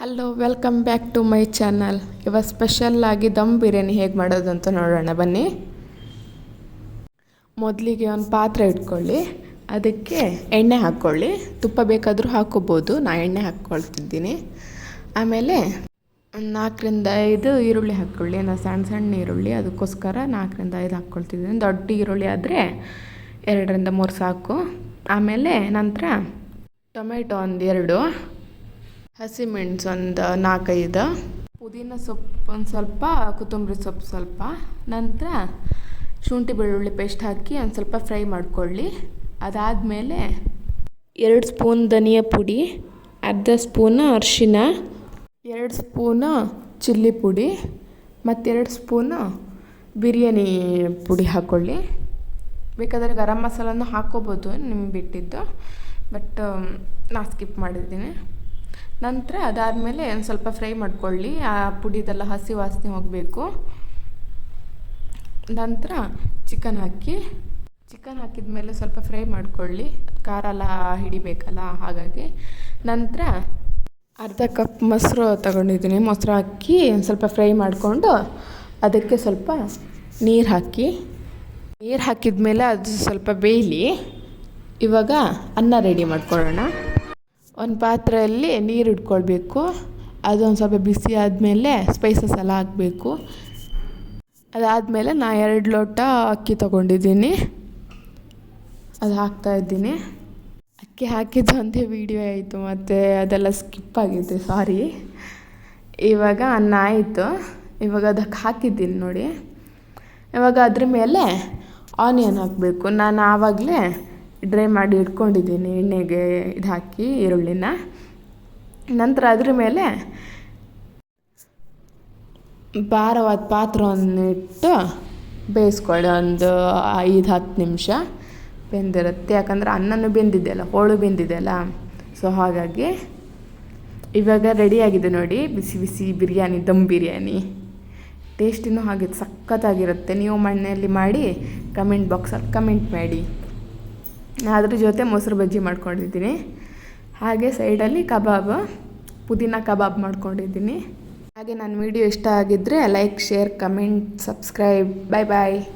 Hello welcome back to my channel ಇವಾಗ ಸ್ಪೆಷಲ್ಲಾಗಿ ದಮ್ ಬಿರಿಯಾನಿ ಹೇಗೆ ಮಾಡೋದು ಅಂತ ನೋಡೋಣ, ಬನ್ನಿ. ಮೊದಲಿಗೆ ಒಂದು ಪಾತ್ರೆ ಇಟ್ಕೊಳ್ಳಿ. ಅದಕ್ಕೆ ಎಣ್ಣೆ ಹಾಕ್ಕೊಳ್ಳಿ ತುಪ್ಪ ಬೇಕಾದರೂ ಹಾಕೋಬೋದು. ನಾ ಎಣ್ಣೆ ಹಾಕ್ಕೊಳ್ತಿದ್ದೀನಿ. ಆಮೇಲೆ ನಾಲ್ಕರಿಂದ ಐದು ಈರುಳ್ಳಿ ಹಾಕ್ಕೊಳ್ಳಿ. ನಾನು ಸಣ್ಣ ಸಣ್ಣ ಈರುಳ್ಳಿ, ಅದಕ್ಕೋಸ್ಕರ ನಾಲ್ಕರಿಂದ ಐದು ಹಾಕ್ಕೊಳ್ತಿದ್ದೀನಿ. ದೊಡ್ಡ ಈರುಳ್ಳಿ ಆದರೆ ಎರಡರಿಂದ ಮೂರು ಸಾಕು. ಆಮೇಲೆ ನಂತರ ಟೊಮೆಟೊ ಒಂದು ಎರಡು. ಹಸಿಮೆಣ್ಸು ಒಂದು ನಾಲ್ಕೈದು ಪುದೀನ ಸೊಪ್ಪು ಒಂದು ಸ್ವಲ್ಪ, ಕೊತ್ತಂಬರಿ ಸೊಪ್ಪು ಸ್ವಲ್ಪ. ನಂತರ ಶುಂಠಿ ಬೆಳ್ಳುಳ್ಳಿ ಪೇಸ್ಟ್ ಹಾಕಿ ಒಂದು ಸ್ವಲ್ಪ ಫ್ರೈ ಮಾಡ್ಕೊಳ್ಳಿ. ಅದಾದಮೇಲೆ ಎರಡು ಸ್ಪೂನ್ ಧನಿಯಾ ಪುಡಿ, ಅರ್ಧ ಸ್ಪೂನ್ ಅರಿಶಿನ, ಎರಡು ಸ್ಪೂನು ಚಿಲ್ಲಿ ಪುಡಿ, ಮತ್ತೆರಡು ಸ್ಪೂನು ಬಿರಿಯಾನಿ ಪುಡಿ ಹಾಕ್ಕೊಳ್ಳಿ ಬೇಕಾದರೆ ಗರಂ ಮಸಾಲನೂ ಹಾಕ್ಕೋಬೋದು ನಿಮ್ಗೆ ಬಿಟ್ಟಿದ್ದು. ಬಟ್, ನಾ ಸ್ಕಿಪ್ ಮಾಡಿದ್ದೀನಿ. ನಂತರ ಅದಾದಮೇಲೆ ಒಂದು ಸ್ವಲ್ಪ ಫ್ರೈ ಮಾಡ್ಕೊಳ್ಳಿ. ಆ ಪುಡಿದೆಲ್ಲ ಹಸಿ ವಾಸನೆ ಹೋಗಬೇಕು. ನಂತರ ಚಿಕನ್ ಹಾಕಿ ಚಿಕನ್ ಹಾಕಿದ ಮೇಲೆ ಸ್ವಲ್ಪ ಫ್ರೈ ಮಾಡ್ಕೊಳ್ಳಿ. ಖಾರ ಎಲ್ಲ ಹಿಡಿಬೇಕಲ್ಲ ಹಾಗಾಗಿ. ನಂತರ ಅರ್ಧ ಕಪ್ ಮೊಸರು ತಗೊಂಡಿದ್ದೀನಿ. ಮೊಸರು ಹಾಕಿ ಒಂದು ಸ್ವಲ್ಪ ಫ್ರೈ ಮಾಡಿಕೊಂಡು ಅದಕ್ಕೆ ಸ್ವಲ್ಪ ನೀರು ಹಾಕಿ. ನೀರು ಹಾಕಿದ ಮೇಲೆ ಅದು ಸ್ವಲ್ಪ ಬೇಯಲಿ. ಇವಾಗ ಅನ್ನ ರೆಡಿ ಮಾಡ್ಕೊಳ್ಳೋಣ. ಒಂದು ಪಾತ್ರೆಯಲ್ಲಿ ನೀರು ಇಟ್ಕೊಳ್ಬೇಕು. ಅದೊಂದು ಸ್ವಲ್ಪ ಬಿಸಿ ಆದಮೇಲೆ ಸ್ಪೈಸಸ್ ಎಲ್ಲ ಹಾಕಬೇಕು. ಅದಾದಮೇಲೆ ನಾ ಎರಡು ಲೋಟ ಅಕ್ಕಿ ತೊಗೊಂಡಿದ್ದೀನಿ. ಅದು ಹಾಕ್ತಾಯಿದ್ದೀನಿ ಅಕ್ಕಿ ಹಾಕಿದ್ದು ಒಂದೇ ವೀಡಿಯೋ ಆಯಿತು ಮತ್ತು ಅದೆಲ್ಲ ಸ್ಕಿಪ್ ಆಗಿದೆ ಸಾರಿ ಇವಾಗ ಅನ್ನ ಆಯಿತು. ಇವಾಗ ಅದಕ್ಕೆ ಹಾಕಿದ್ದೀನಿ ನೋಡಿ. ಇವಾಗ ಅದ್ರ ಮೇಲೆ ಆನಿಯನ್ ಹಾಕಬೇಕು. ನಾನು ಆವಾಗಲೇ ಡ್ರೈ ಮಾಡಿ ಇಟ್ಕೊಂಡಿದ್ದೀನಿ ಎಣ್ಣೆಗೆ ಇದು ಹಾಕಿ ಈರುಳ್ಳಿನ. ನಂತರ ಅದ್ರ ಮೇಲೆ ಭಾರವಾದ ಪಾತ್ರವನ್ನು ಇಟ್ಟು ಬೇಯಿಸ್ಕೊಳ್ಳಿ, ಒಂದು ಐದು ಹತ್ತು ನಿಮಿಷ ಬೆಂದಿರುತ್ತೆ. ಯಾಕಂದರೆ ಅನ್ನನೂ ಬೆಂದಿದೆಯಲ್ಲ ಹೋಳು ಬೆಂದಿದೆಯಲ್ಲ ಸೊ ಹಾಗಾಗಿ ಇವಾಗ ರೆಡಿಯಾಗಿದೆ ನೋಡಿ, ಬಿಸಿ ಬಿಸಿ ಬಿರಿಯಾನಿ, ದಮ್ ಬಿರಿಯಾನಿ. ಟೇಸ್ಟಿನೂ ಹಾಗೆ ಸಖತ್ತಾಗಿರುತ್ತೆ. ನೀವು ಮನೆಯಲ್ಲಿ ಮಾಡಿ ಕಮೆಂಟ್ ಬಾಕ್ಸಲ್ಲಿ ಕಮೆಂಟ್ ಮಾಡಿ. ಅದ್ರ ಜೊತೆ ಮೊಸರು ಬಜ್ಜಿ ಮಾಡ್ಕೊಂಡಿದ್ದೀನಿ. ಹಾಗೆ ಸೈಡಲ್ಲಿ ಕಬಾಬ್, ಪುದೀನ ಕಬಾಬ್ ಮಾಡ್ಕೊಂಡಿದ್ದೀನಿ. ಹಾಗೆ ನನ್ನ ವಿಡಿಯೋ ಇಷ್ಟ ಆಗಿದ್ದರೆ like, share, comment, subscribe. Bye bye